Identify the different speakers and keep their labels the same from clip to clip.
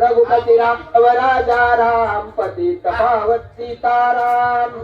Speaker 1: रघुपति राम राजा राम पति तपावत Sitaram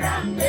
Speaker 2: Ram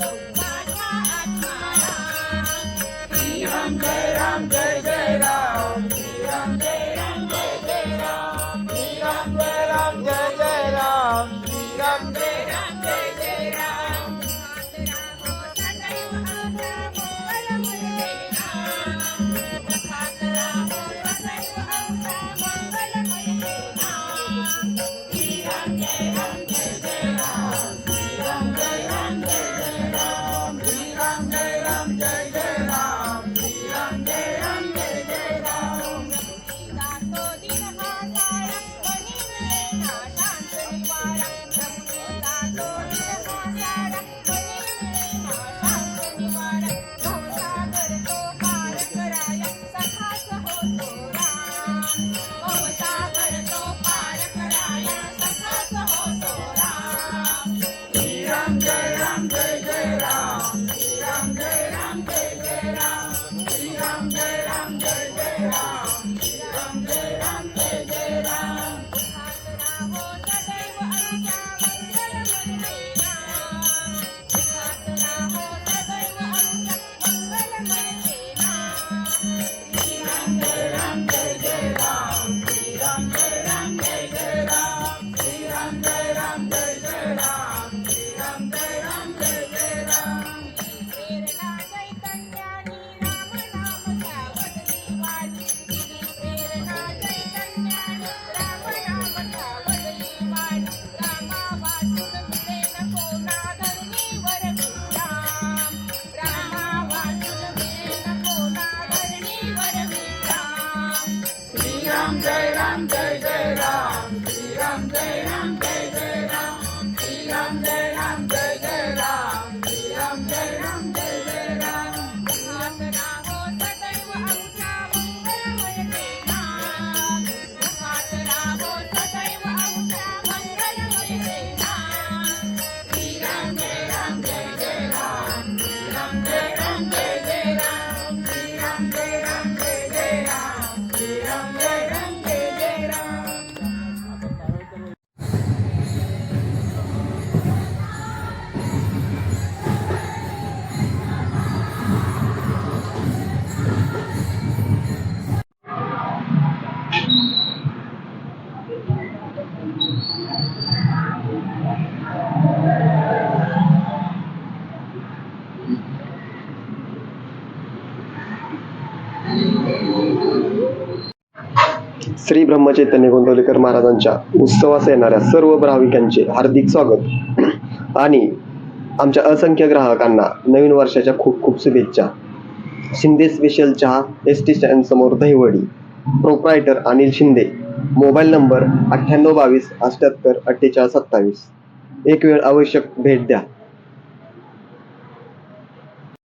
Speaker 2: Thank you. Grande, grande, grande.
Speaker 1: Ram day, Ram day, Jai day,
Speaker 3: Shri Brahmachaitanya Gondavalekar महाराजांच्या उत्सवास येणाऱ्या सर्व भाविकांचे हार्दिक स्वागत. आणि आमच्या असंख्य ग्राहकांना नवीन वर्षाच्या खूप खूप शुभेच्छा. शिंदे स्पेशल चहा एस टी स्टँड समोर Dahiwadi proprietor Anil Shinde mobile number अठ्ठ्याण्णव बावीस अठ्याहत्तर अठ्ठेचाळीस सत्तावीस. एक वेळ आवश्यक भेट द्या.